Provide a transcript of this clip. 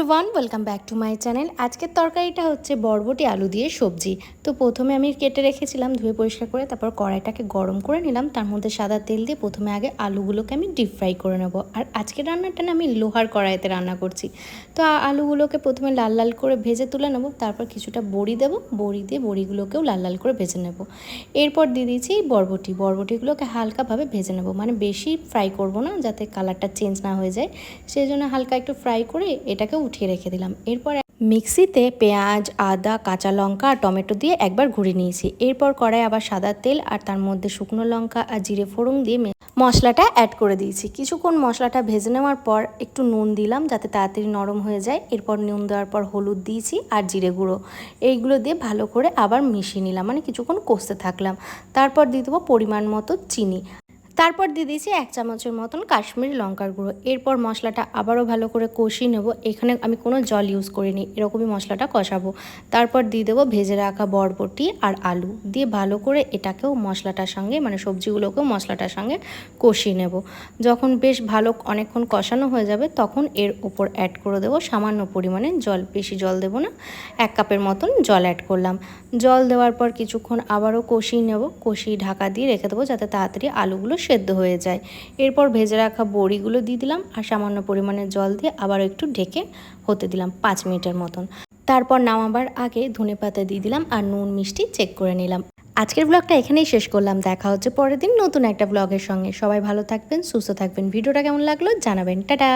Everyone welcome back to my channel আজকের তরকারিটা হচ্ছে বরবটি আলু দিয়ে সবজি। তো প্রথমে আমি কেটে রেখেছিলাম, ধুয়ে পরিষ্কার করে তারপর কড়াইটাকে গরম করে নিলাম। তার মধ্যে সাদা তেল দিয়ে প্রথমে আগে আলুগুলোকে আমি ডিপ ফ্রাই করে নেব। আর আজকের রান্নাটা না আমি লোহার কড়াইতে রান্না করছি। তো আলুগুলোকে প্রথমে লাল লাল করে ভেজে তুলে নেব, তারপর কিছুটা বড়ি দেবো। বড়ি দিয়ে বড়িগুলোকেও লাল লাল করে ভেজে নেব। এরপর দিয়ে দিয়েছি বরবটি। বরবটিগুলোকে হালকাভাবে ভেজে নেব। মানে বেশি ফ্রাই করব না, যাতে কালারটা চেঞ্জ না হয়ে যায়। সেই জন্য হালকা একটু ফ্রাই করে এটাকে উঠিয়ে রেখে দিলাম। এরপর মিক্সিতে পেঁয়াজ, আদা, কাঁচা লঙ্কা আর টমেটো দিয়ে একবার ঘুরে নিয়েছি। এরপর কড়াই আবার সাদা তেল আর তার মধ্যে শুকনো লঙ্কা আর জিরে ফোড়ন দিয়ে মশলাটা অ্যাড করে দিয়েছি। কিছুক্ষণ মশলাটা ভেজে নেওয়ার পর একটু নুন দিলাম যাতে তাড়াতাড়ি নরম হয়ে যায়। এরপর নুন দেওয়ার পর হলুদ দিয়েছি আর জিরে গুঁড়ো। এইগুলো দিয়ে ভালো করে আবার মিশিয়ে নিলাম। মানে কিছুক্ষণ কষতে থাকলাম। তারপর দিয়ে দেবো পরিমাণ মতো চিনি। তারপর দিয়ে দিয়েছি এক চামচের মতন কাশ্মীরি লঙ্কার গুঁড়ো। এরপর মশলাটা আবারও ভালো করে কষিয়ে নেব। এখানে আমি কোনো জল ইউজ করিনি, এরকমই মশলাটা কষাবো। তারপর দিয়ে দেবো ভেজে রাখা বরবটি আর আলু। দিয়ে ভালো করে এটাকেও মশলাটার সঙ্গে মানে সবজিগুলোকেও মশলাটার সঙ্গে কষিয়ে নেব। যখন বেশ ভালো অনেকক্ষণ কষানো হয়ে যাবে, তখন এর ওপর অ্যাড করে দেবো সামান্য পরিমাণে জল। বেশি জল দেবো না, এক কাপের মতন জল অ্যাড করলাম। জল দেওয়ার পর কিছুক্ষণ আবারও কষিয়ে নেব। কষিয়ে ঢাকা দিয়ে রেখে দেবো যাতে তাড়াতাড়ি আলুগুলো সেদ্ধ হয়ে যায়। এরপর ভেজে রাখা বড়িগুলো দিয়ে দিলাম আর সামান্য পরিমাণে জল দিয়ে আবার একটু ঢেকে হতে দিলাম পাঁচ মিনিটের মতন। তারপর নামাবার আগে ধনে পাতা দিয়ে দিলাম আর নুন, মিষ্টি চেক করে নিলাম। আজকের ব্লগটা এখানেই শেষ করলাম। দেখা হচ্ছে পরের দিন নতুন একটা ব্লগের সঙ্গে। সবাই ভালো থাকবেন, সুস্থ থাকবেন। ভিডিওটা কেমন লাগল জানাবেন। টাটা!